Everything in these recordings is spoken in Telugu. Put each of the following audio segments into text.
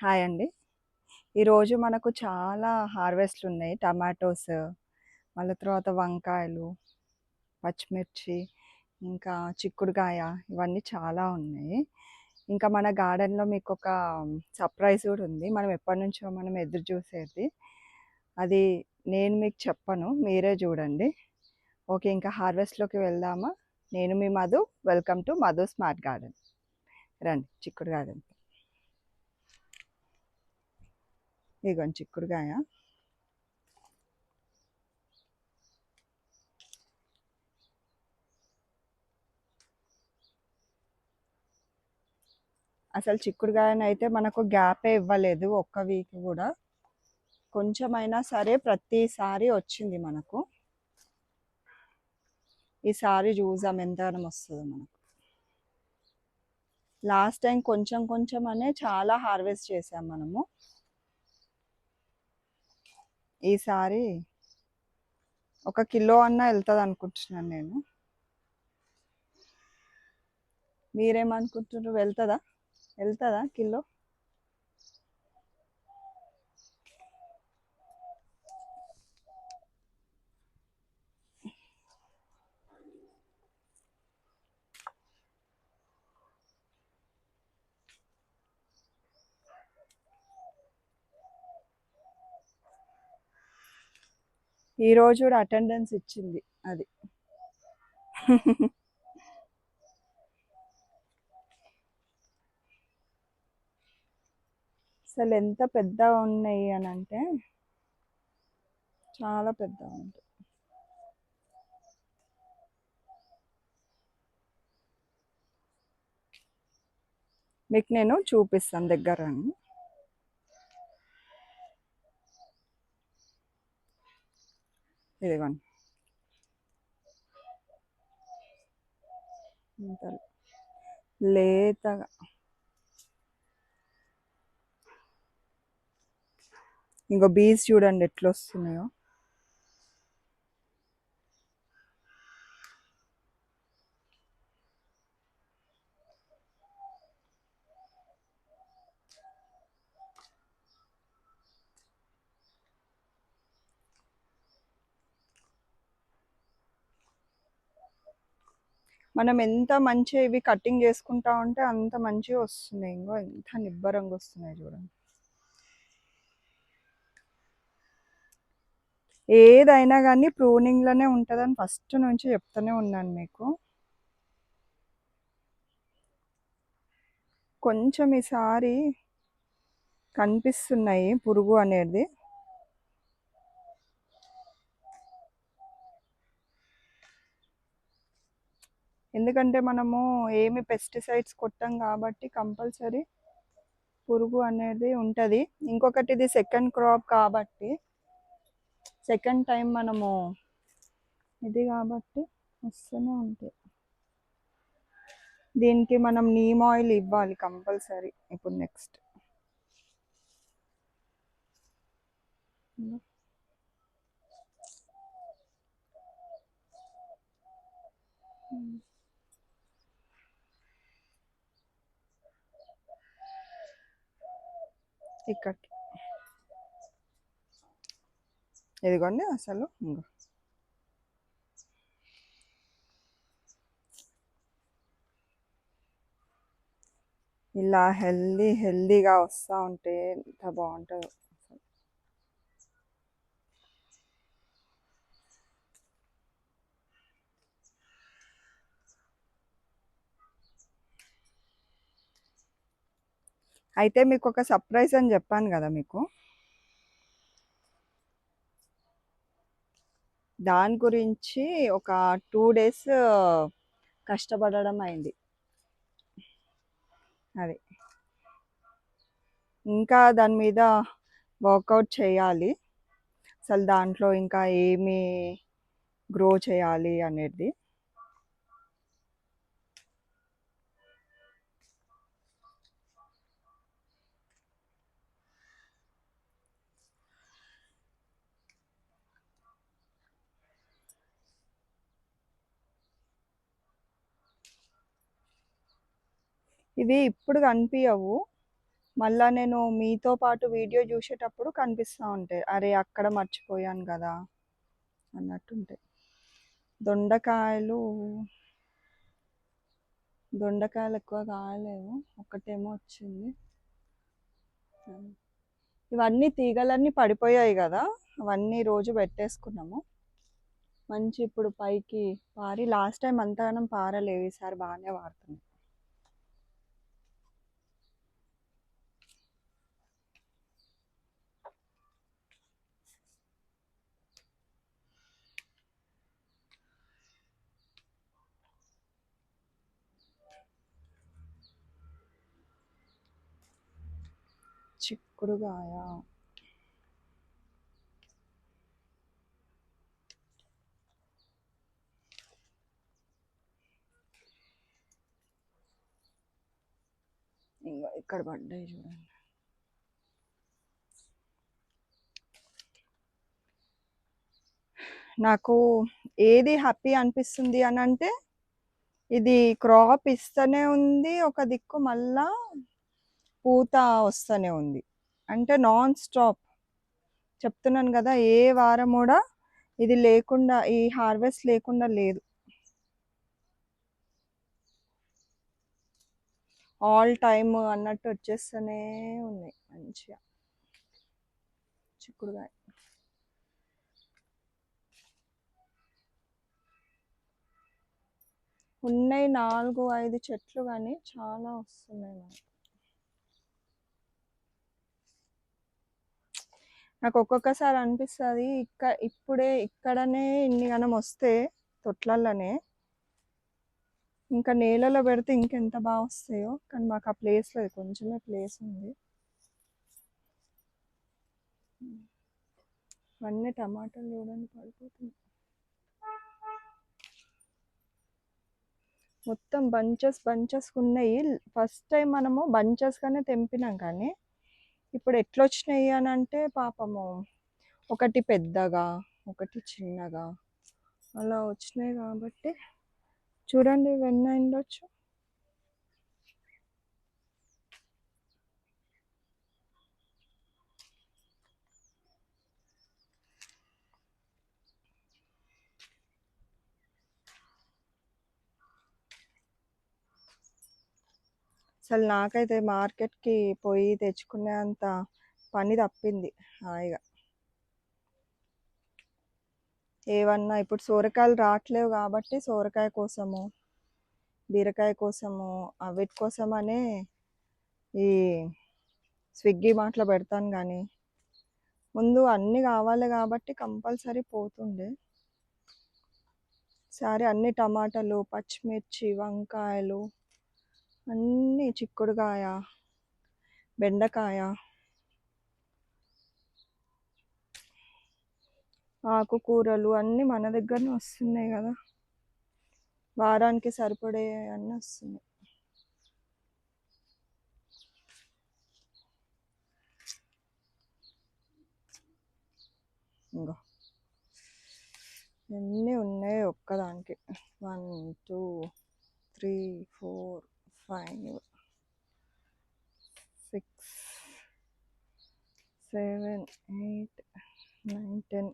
హాయ్ అండి. ఈరోజు మనకు చాలా హార్వెస్ట్‌లు ఉన్నాయి. టమాటోస్, మళ్ళీ తర్వాత వంకాయలు, పచ్చిమిర్చి, ఇంకా చిక్కుడుకాయ ఇవన్నీ చాలా ఉన్నాయి. ఇంకా మన గార్డెన్‌లో మీకు ఒక సర్ప్రైజ్ కూడా ఉంది. మనం ఎప్పటినుంచో మనం ఎదురు చూసేది. అది నేను మీకు చెప్పను. మీరే చూడండి. ఓకే. ఇంకా హార్వెస్ట్‌లోకి వెళ్దామా? నేను మీ Madhu. Welcome to Madhu smart garden. రండి చిక్కుడు గార్డెన్ ఇదిగోండి చిక్కుడుకాయ. అసలు చిక్కుడుకాయనైతే మనకు గ్యాపే ఇవ్వలేదు ఒక్క వీక్ కూడా. కొంచెమైనా సరే ప్రతిసారి వచ్చింది మనకు. ఈసారి చూసాం ఎంతగానం వస్తుంది మనకు. లాస్ట్ టైం కొంచెం కొంచెం అనే చాలా హార్వెస్ట్ చేసాం మనము. ఈసారి ఒక కిలో అన్నా వెళ్తుంది అనుకుంటున్నాను నేను. మీరేమనుకుంటున్నారు? వెళ్తుందా వెళ్తుందా కిలో? ఈరోజు కూడా అటెండెన్స్ ఇచ్చింది అది. అసలు ఎంత పెద్దగా ఉన్నాయి అని అంటే చాలా పెద్దగా ఉంటాయి. మీకు నేను చూపిస్తాను దగ్గర అని ఇదిగోండి. లేతగా ఇంకో బీచ్ చూడండి ఎట్లా వస్తున్నాయో. మనం ఎంత మంచిగా ఇవి కటింగ్ చేసుకుంటా ఉంటే అంత మంచిగా వస్తున్నాయి. ఇంగో ఎంత నిబ్బరంగా వస్తున్నాయి చూడండి. ఏదైనా కానీ ప్రూనింగ్‌లోనే ఉంటుందని ఫస్ట్ నుంచి చెప్తూనే ఉన్నాను మీకు. కొంచెం ఈసారి కనిపిస్తున్నాయి పురుగు అనేది. ఎందుకంటే మనము ఏమి పెస్టిసైడ్స్ కొట్టాం కాబట్టి కంపల్సరీ పురుగు అనేది ఉంటుంది ఇంకొకటి ఇది సెకండ్ క్రాప్ కాబట్టి సెకండ్ టైం మనము ఇది కాబట్టి వస్తూనే ఉంటాయి. దీనికి మనం నీమ్ ఆయిల్ ఇవ్వాలి కంపల్సరీ ఇప్పుడు నెక్స్ట్. ఇంగో. ఇక్కడికి. ఇదిగోండి అసలు ఇంగో. ఇలా హెల్దీ హెల్దీగా వస్తా ఉంటే ఎంత బాగుంటుందో అయితే మీకు ఒక సర్ప్రైజ్ అని చెప్పాను కదా మీకు. దాని గురించి ఒక టూ డేస్ కష్టపడడం అయింది. అది. ఇంకా దాని మీద వర్కౌట్ చేయాలి. అసలు దాంట్లో ఇంకా ఏమి గ్రో చేయాలి అనేది. ఇవి ఇప్పుడు కనిపించవు మళ్ళా నేను మీతో పాటు వీడియో చూసేటప్పుడు కనిపిస్తూ ఉంటాయి. అరే అక్కడ మర్చిపోయాను కదా అన్నట్టుంటాయి దొండకాయలు దొండకాయలు ఎక్కువ కాయలేవు. ఒకటేమో వచ్చింది. ఇవన్నీ తీగలన్నీ పడిపోయాయి కదా. అవన్నీ రోజు పెట్టేసుకున్నాము. మంచి ఇప్పుడు పైకి పారి లాస్ట్ టైం అంతగానం పారలేవు ఈసారి బాగానే వాడుతున్నాం చిక్కుడుగాయ. ఇంకా ఇక్కడ పడ్డాయి చూడండి. నాకు ఏది హ్యాపీ అనిపిస్తుంది అని అంటే ఇది క్రాప్ ఇస్తూనే ఉంది ఒక దిక్కు మళ్ళా పూత వస్తూనే ఉంది. అంటే నాన్ స్టాప్. చెప్తున్నాను కదా ఏ వారం కూడా ఇది లేకుండా ఈ హార్వెస్ట్ లేకుండా లేదు. ఆల్ టైమ్ అన్నట్టు వచ్చేస్తూనే ఉన్నాయి మంచిగా. చిక్కుడుగా ఉన్నాయి నాలుగు ఐదు చెట్లు కానీ చాలా వస్తున్నాయి మనకు. నాకు ఒక్కొక్కసారి అనిపిస్తుంది ఇక్క ఇప్పుడే ఇక్కడనే ఇన్ని గనం వస్తే తొట్లల్లోనే ఇంకా నేలలో పెడితే ఇంకెంత బాగా వస్తాయో కానీ మాకు ఆ ప్లేస్ లేదు కొంచెమే ప్లేస్ ఉంది. ఇవన్నీ టమాటాలు చూడండి పడిపోతుంది మొత్తం బంచెస్ బంచెస్ ఉన్నాయి. ఫస్ట్ టైం మనము బంచెస్గానే తెంపినాం కానీ ఇప్పుడు ఎట్లా వచ్చినాయి అని అంటే పాపము ఒకటి పెద్దగా ఒకటి చిన్నగా అలా వచ్చినాయి కాబట్టి చూడండి వెన్న ఉండొచ్చు అసలు నాకైతే మార్కెట్కి పోయి తెచ్చుకునే అంత పని తప్పింది హాయిగా. ఏవన్నా ఇప్పుడు సోరకాయలు రావట్లేవు కాబట్టి సోరకాయ కోసము బీరకాయ కోసము అవిటి కోసమనే ఈ స్విగ్గీ మాటలు పెడతాను కానీ ముందు అన్నీ కావాలి కాబట్టి కంపల్సరీ పోతుండే. సరే అన్ని టమాటాలు పచ్చిమిర్చి వంకాయలు అన్నీ చిక్కుడుకాయ బెండకాయ ఆకుకూరలు అన్నీ మన దగ్గరనే వస్తున్నాయి కదా. వారానికి సరిపడే అన్నీ వస్తున్నాయి. ఇంకో ఎన్ని ఉన్నాయి ఒక్కదానికి. One two three four. Five six seven eight nine ten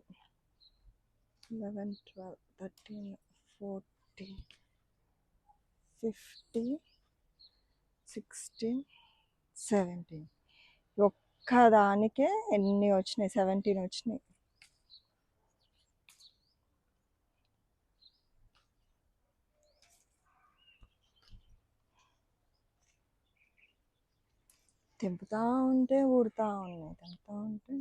eleven twelve thirteen fourteen fifteen sixteen seventeen ఒక్కదానికే ఎన్ని వచ్చినాయి? సెవెంటీన్ వచ్చినాయి. తెంపుతా ఉంటే ఊడుతా ఉన్నాయి. తెంపుతా ఉంటే.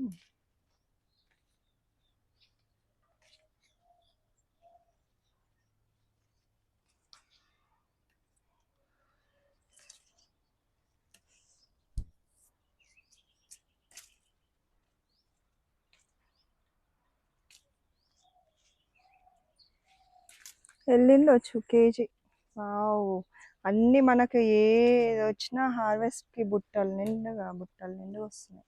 వెళ్ళిండొచ్చు కేజీ. వావ్. అన్నీ మనకి ఏది వచ్చినా హార్వెస్ట్కి బుట్టలు నిండుగా బుట్టలు నిండుగా వస్తున్నాయి.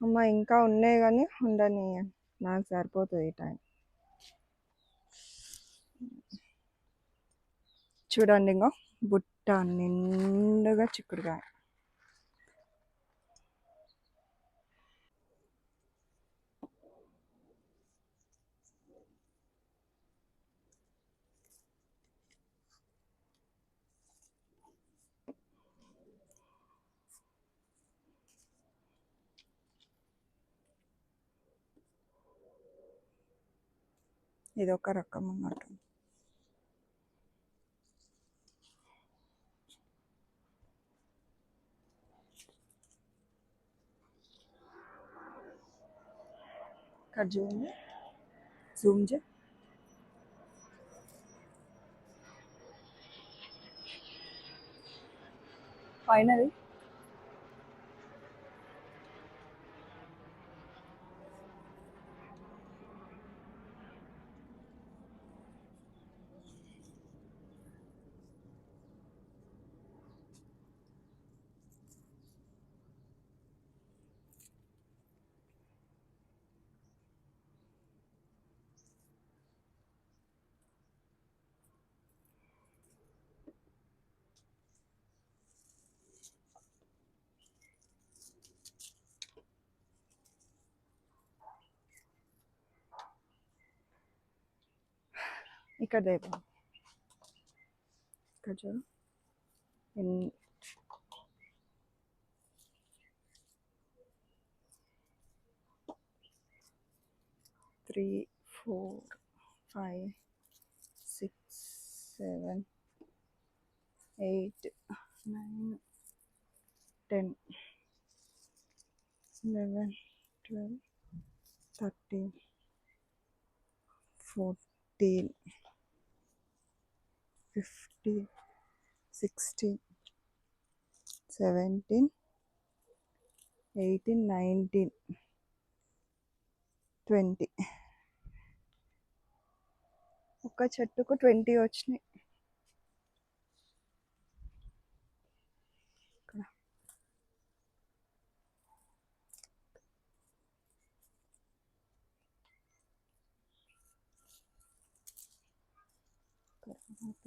అమ్మ ఇంకా ఉన్నాయి కానీ ఉండని నాకు సరిపోతుంది ఈ టైం. చూడండి ఇంకో బుట్ట నిండుగా చిక్కుడుకాయ. ఒక రకం అన్నట్టు. Kar જોવું ઝૂમ છે ફાઇનલી ఇక్కడ దేపో. ఇక్కడ చూడు. Three four five six seven eight nine ten eleven twelve thirteen fourteen fifteen sixteen seventeen eighteen nineteen twenty. ఒక చెట్టుకు ట్వంటీ వచ్చినాయి. తర్వాత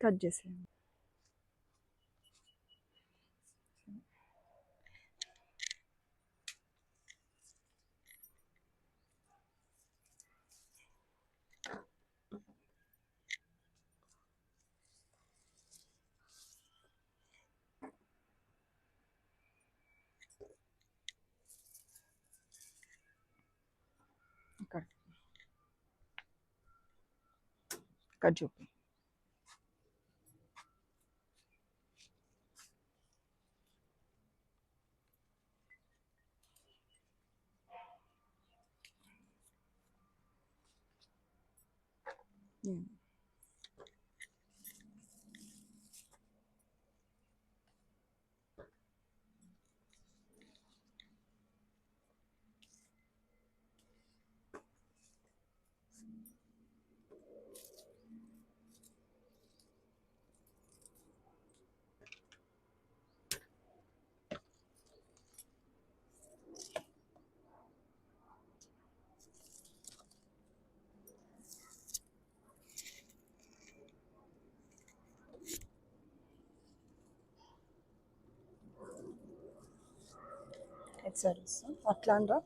కట్ చేసేయండి కట్ చూపి సైడ్ వస్తా అట్లా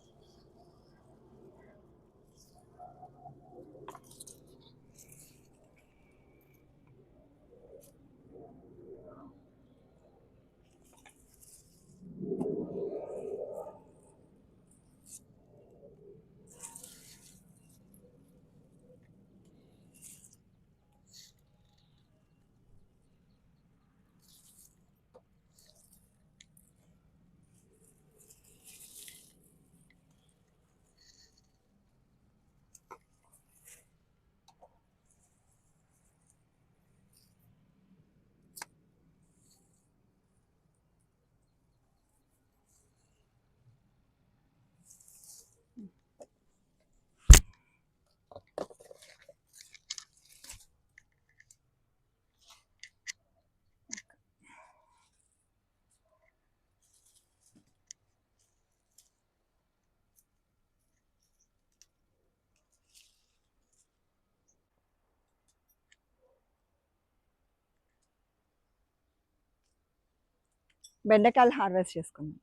బెండకాయలు హార్వెస్ట్ చేసుకుందాం.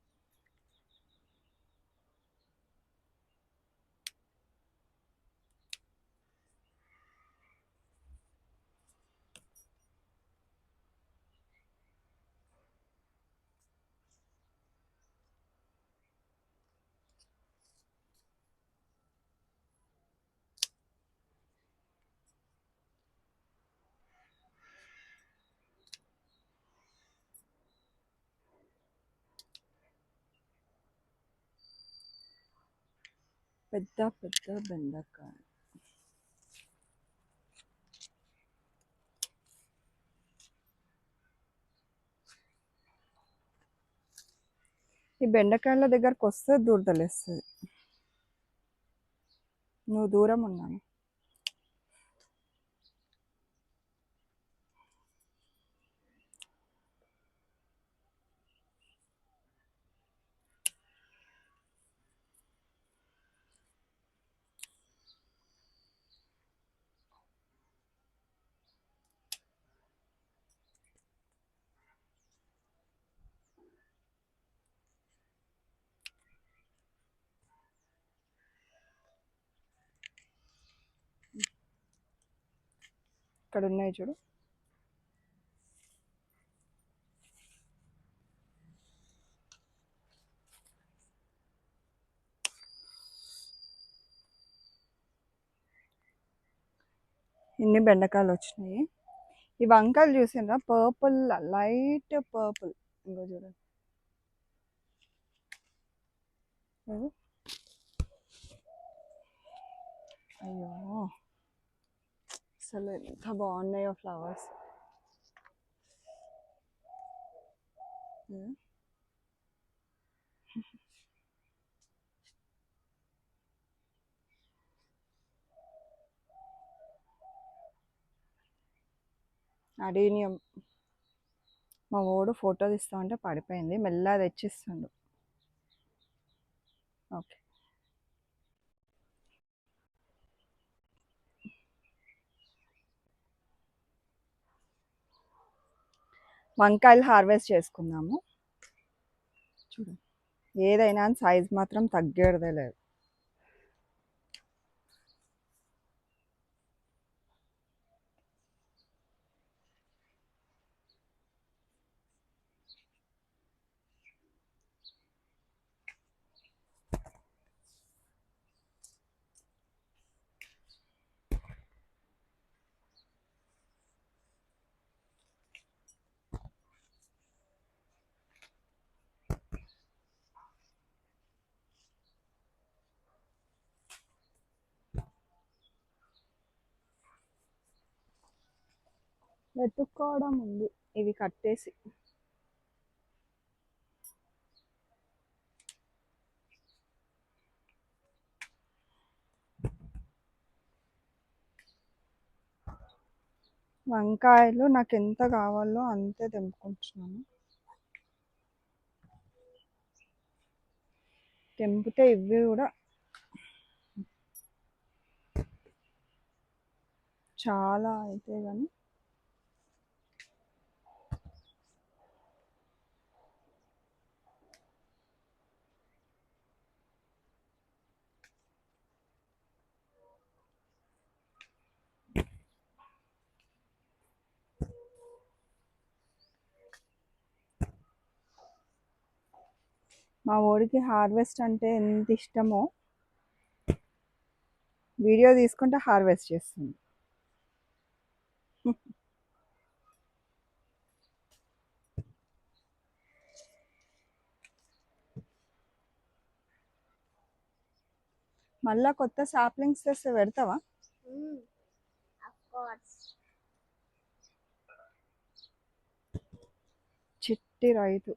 పెద్ద పెద్ద బెండకాయ. ఈ బెండకాయల దగ్గరకు వస్తే దూరదలేస్తుంది. నువ్వు దూరం ఉన్నాను. ఇక్కడ ఉన్నాయి చూడు. ఇన్ని బెండకాయలు వచ్చినాయి. ఈ వంకాయలు చూసిండ్రా పర్పుల్ లైట్ పర్పుల్. ఇంకో చూడండి అయ్యో. అసలు ఎంత బాగున్నాయో ఫ్లవర్స్ అడీనియం మా ఓడు ఫోటో తీస్తా ఉంటే పడిపోయింది. మెల్లగా తెచ్చిస్తుండు. ఓకే. వంకాయలు హార్వెస్ట్ చేసుకున్నాము చూడండి ఏదైనా సైజ్ మాత్రం తగ్గేదే లేదు. వెతుక్కోవడం ఉంది ఇవి కట్టేసి. వంకాయలు నాకు ఎంత కావాలో అంతే తెంపుకుంటున్నాను. తెంపితే ఇవి కూడా చాలా అయితే కానీ మా ఓడికి హార్వెస్ట్ అంటే ఎంత ఇష్టమో వీడియో తీసుకుంటే హార్వెస్ట్ చేస్తుంది. మళ్ళా కొత్త సాప్లింగ్స్ తెస్తే పెడతావా. చిట్టి రైతు.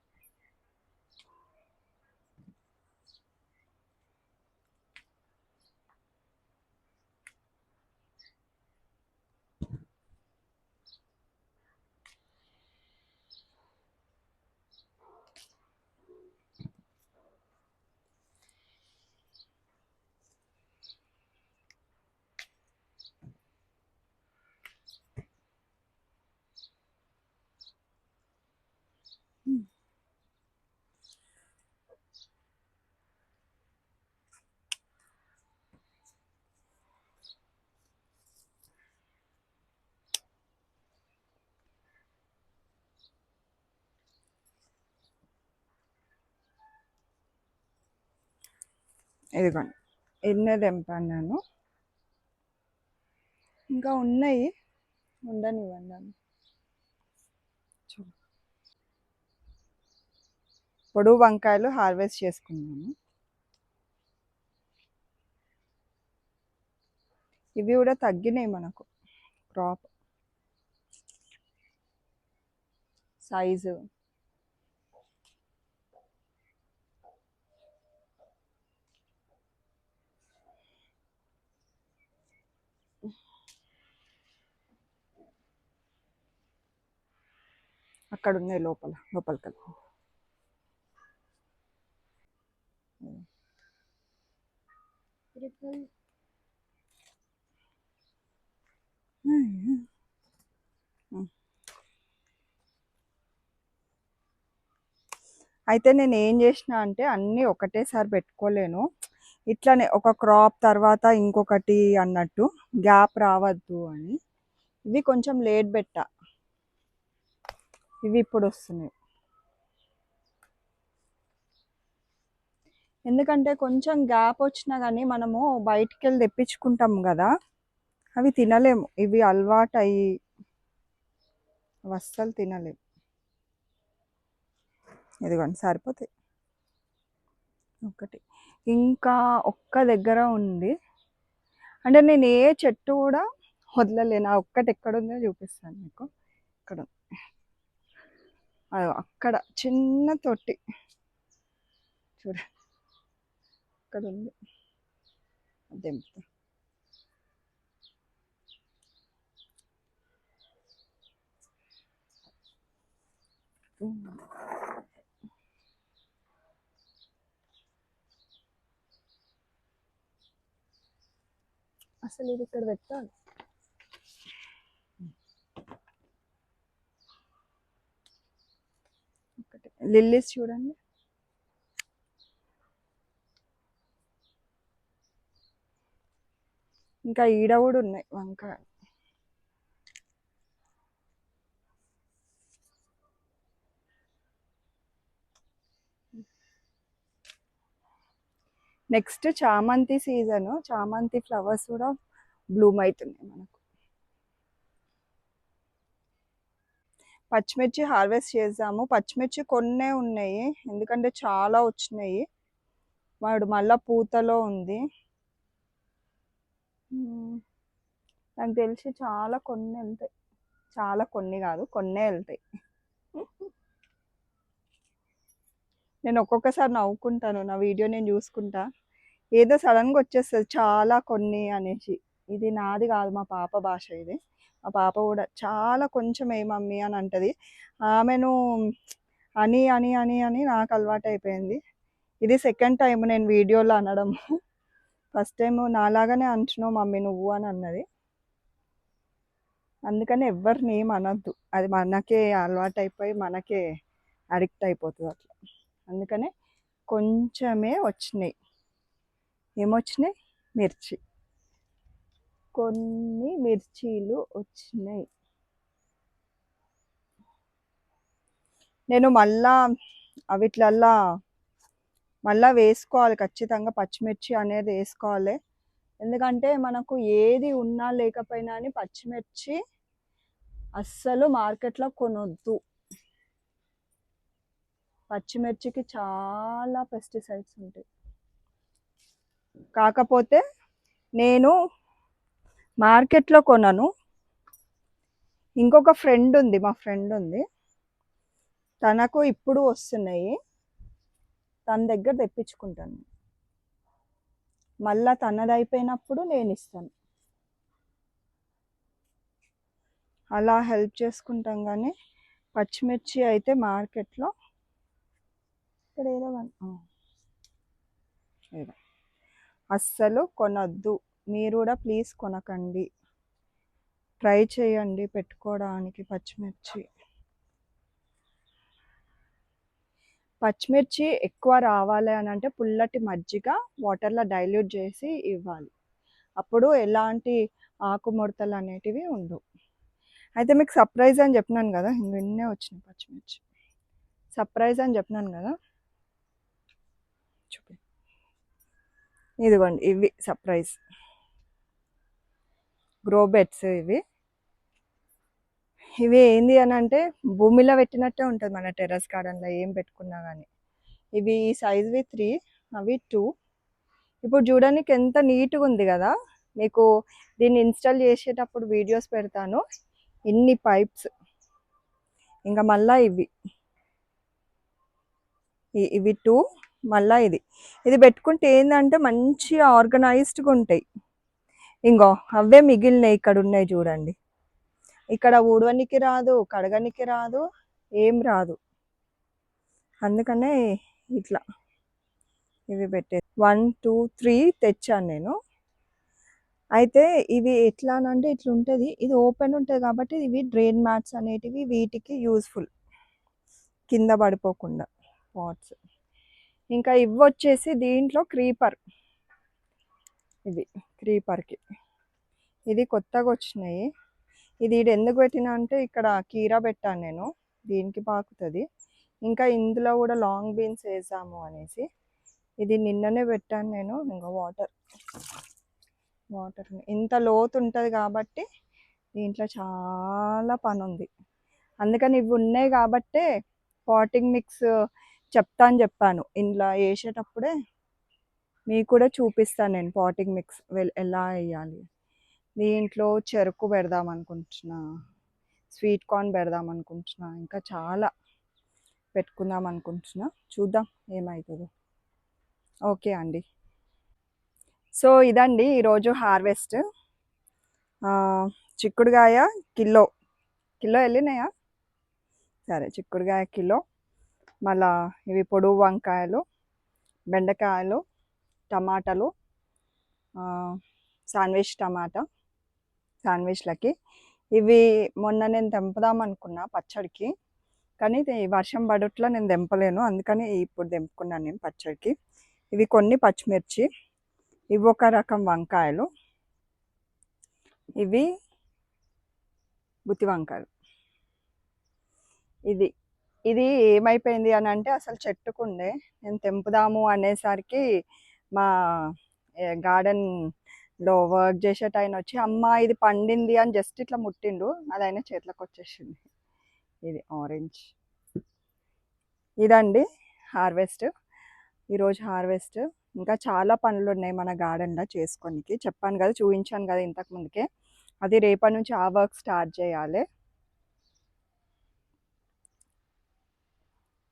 ఇదిగోండి ఎన్నో తెంపన్నాను ఇంకా ఉన్నాయి ఉండని ఉండనివ్వండి చూ చూడు పొడుగు వంకాయలు హార్వెస్ట్ చేసుకున్నాను. ఇవి కూడా తగ్గినాయి మనకు క్రాప్. సైజు. అక్కడ ఉన్నాయి లోపల లోపలికి Triple. అయితే నేను ఏం చేసిన అంటే అన్నీ ఒకటేసారి పెట్టుకోలేను. ఇట్లానే ఒక క్రాప్ తర్వాత ఇంకొకటి అన్నట్టు గ్యాప్ రావద్దు అని. ఇవి కొంచెం లేట్ పెట్టా. ఇవి ఇప్పుడు వస్తున్నాయి. ఎందుకంటే కొంచెం గ్యాప్ వచ్చినా కానీ మనము బయటికి వెళ్ళి తెప్పించుకుంటాం కదా అవి తినలేము. ఇవి అలవాటు అయ్యి అస్సలు తినలేము ఇదిగోండి సరిపోతాయి. ఒకటి. ఇంకా ఒక్క దగ్గర ఉంది. అంటే నేను ఏ చెట్టు కూడా వదలలేను. ఆ ఒక్కటి ఎక్కడుందో చూపిస్తాను మీకు. ఇక్కడ అక్కడ చిన్న తొట్టి. చూడండి అక్కడ ఉంది అది తెంపుతా అసలు ఇది ఇక్కడ పెట్టాలి. ఒకటి. లిల్లీస్ చూడండి. ఇంకా ఈడ కూడా ఉన్నాయి వంకాయ నెక్స్ట్ చామంతి సీజన్ చామంతి ఫ్లవర్స్ కూడా బ్లూమ్ అవుతున్నాయి మనకు. పచ్చిమిర్చి హార్వెస్ట్ చేసాము. పచ్చిమిర్చి కొన్నే ఉన్నాయి ఎందుకంటే చాలా వచ్చినాయి. వాడు మళ్ళా పూతలో ఉంది. నాకు తెలిసి చాలా కొన్ని వెళ్తాయి. చాలా కొన్ని కాదు కొన్నే వెళ్తాయి. నేను ఒక్కొక్కసారి నవ్వుకుంటాను నా వీడియో నేను చూసుకుంటా. ఏదో సడన్గా వచ్చేస్తుంది చాలా కొన్ని అనేసి. ఇది నాది కాదు మా పాప భాష ఇది. మా పాప కూడా చాలా కొంచెం ఏ మమ్మీ అని అంటది. ఆమెను అని అని అని అని నాకు అలవాటు అయిపోయింది ఇది సెకండ్ టైం నేను వీడియోలో అనడం. ఫస్ట్ టైం నాలాగానే అంటున్నావు మమ్మీ నువ్వు అని అన్నది. అందుకని ఎవరిని ఏం అనద్దు. అది మనకే అలవాటు అయిపోయి మనకే అడిక్ట్ అయిపోతుంది అట్లా. అందుకనే కొంచెమే వచ్చినాయి. ఏమొచ్చినాయి మిర్చి. కొన్ని మిర్చీలు వచ్చినాయి. నేను మళ్ళా అవిట్లల్లా మళ్ళీ వేసుకోవాలి ఖచ్చితంగా పచ్చిమిర్చి అనేది వేసుకోవాలి. ఎందుకంటే మనకు ఏది ఉన్నా లేకపోయినా అని పచ్చిమిర్చి అస్సలు మార్కెట్లో కొనొద్దు. పచ్చిమిర్చికి చాలా పెస్టిసైడ్స్ ఉంటాయి. కాకపోతే నేను మార్కెట్లో కొనను. ఇంకొక ఫ్రెండ్ ఉంది మా ఫ్రెండ్ ఉంది. తనకు ఇప్పుడు వస్తున్నాయి. తన దగ్గర తెప్పించుకుంటాను. మళ్ళా తనది అయిపోయినప్పుడు నేను ఇస్తాను. అలా హెల్ప్ చేసుకుంటాం కానీ పచ్చిమిర్చి అయితే మార్కెట్లో ఇక్కడ ఏదో ఏదో. అస్సలు కొనొద్దు. మీరు కూడా ప్లీజ్ కొనకండి. ట్రై చేయండి పెట్టుకోవడానికి పచ్చిమిర్చి. పచ్చిమిర్చి ఎక్కువ రావాలి అని అంటే పుల్లటి మజ్జిగ వాటర్లో డైల్యూట్ చేసి ఇవ్వాలి. అప్పుడు ఎలాంటి ఆకుముడతలు అనేటివి ఉండవు. అయితే మీకు సర్ప్రైజ్ అని చెప్పినాను కదా ఇన్నే వచ్చినాయి పచ్చిమిర్చి. సర్ప్రైజ్ అని చెప్పినాను కదా. చూపి. ఇదిగోండి ఇవి సర్ప్రైజ్ గ్రో బెడ్స్ ఇవి. ఇవి ఏంది అని అంటే భూమిలో పెట్టినట్టే ఉంటుంది మన టెర్రస్ గార్డెన్లో ఏం పెట్టుకున్నా కానీ ఇవి సైజ్వి త్రీ అవి టూ. ఇప్పుడు చూడడానికి ఎంత నీట్గా ఉంది కదా. మీకు దీన్ని ఇన్స్టాల్ చేసేటప్పుడు వీడియోస్ పెడతాను. ఇన్ని పైప్స్. ఇంకా మళ్ళా ఇవి. ఇవి టూ మళ్ళా ఇది. ఇది పెట్టుకుంటే ఏంటంటే మంచి ఆర్గనైజ్డ్గా ఉంటాయి. ఇంకో అవే మిగిలినాయి ఇక్కడ ఉన్నాయి చూడండి. ఇక్కడ ఊడవనికి రాదు కడగనికి రాదు ఏం రాదు. అందుకనే ఇట్లా ఇవి పెట్టే వన్ టూ త్రీ తెచ్చాను నేను. అయితే ఇవి ఎట్లా అంటే ఇట్లా ఉంటుంది ఇది ఓపెన్ ఉంటుంది కాబట్టి ఇవి డ్రైన్ మ్యాట్స్ అనేటివి వీటికి యూస్ఫుల్. కింద పడిపోకుండా పాట్స్ ఇంకా ఇవి వచ్చేసి దీంట్లో క్రీపర్. ఇది క్రీపర్కి. ఇది కొత్తగా వచ్చినాయి ఇది ఎందుకు పెట్టినా అంటే ఇక్కడ కీరా పెట్టాను నేను దీనికి పాకుతుంది. ఇంకా ఇందులో కూడా లాంగ్ బీన్స్ వేసాము అనేసి. ఇది నిన్ననే పెట్టాను నేను ఇంకా వాటర్ వాటర్ ఇంత లోతు ఉంటుంది కాబట్టి దీంట్లో చాలా పని ఉంది అందుకని ఇవి ఉన్నాయి కాబట్టే పాటింగ్ మిక్స్ చెప్తా అని చెప్పాను. ఇందులో వేసేటప్పుడే మీకు కూడా చూపిస్తాను నేను పాటింగ్ మిక్స్ ఎలా వేయాలి దీంట్లో చెరుకు పెడదాం అనుకుంటున్నా స్వీట్ కార్న్ పెడదాం అనుకుంటున్నా ఇంకా చాలా పెట్టుకుందాం అనుకుంటున్నా. చూద్దాం ఏమవుతుందో ఓకే అండి. సో ఇదండి ఈరోజు హార్వెస్ట్. చిక్కుడుగాయ కిలో. కిలో వెళ్ళినాయా సరే చిక్కుడుగాయ కిలో. మళ్ళా ఇవి పొడుగు వంకాయలు బెండకాయలు టమాటాలు శాండ్విచ్ టమాటా. శాండ్విచ్లకి. ఇవి మొన్న నేను తెంపుదాం అనుకున్నా పచ్చడికి. కానీ ఇది వర్షం పడట్లా నేను తెంపలేను. అందుకని ఇప్పుడు తెంపుకున్నాను నేను పచ్చడికి. ఇవి కొన్ని పచ్చిమిర్చి ఇవి ఒక రకం వంకాయలు. ఇవి బుత్తి వంకాయలు ఇది ఇది ఏమైపోయింది అని అంటే అసలు చెట్టుకుండే. నేను తెంపుదాము అనేసరికి మా గార్డెన్ లో వర్క్ చేసేట ఆయన వచ్చి అమ్మ ఇది పండింది అని జస్ట్ ఇట్లా ముట్టిండు. అది ఆయన చేతిలోకి వచ్చేసింది ఇది ఆరెంజ్. ఇదండి హార్వెస్ట్. ఈరోజు హార్వెస్ట్. ఇంకా చాలా పనులు ఉన్నాయి మన గార్డెన్లో చేసుకోనికి. చెప్పాను కదా చూపించాను కదా ఇంతకు ముందుకే. అది రేపటి నుంచి ఆ వర్క్ స్టార్ట్ చేయాలి.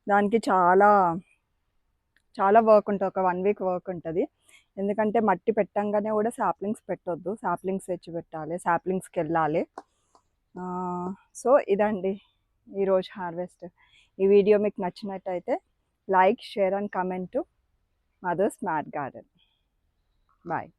దానికి చాలా చాలా వర్క్ ఉంటుంది. ఒక వన్ వీక్ వర్క్ ఉంటుంది. ఎందుకంటే మట్టి పెట్టంగానే కూడా సాప్లింగ్స్ పెట్టొద్దు. సాప్లింగ్స్ తెచ్చి పెట్టాలి. సాప్లింగ్స్కి వెళ్ళాలి. సో ఇదండి ఈరోజు హార్వెస్ట్. ఈ వీడియో మీకు నచ్చినట్టయితే like share and comment. Madhu's smart garden. Bye.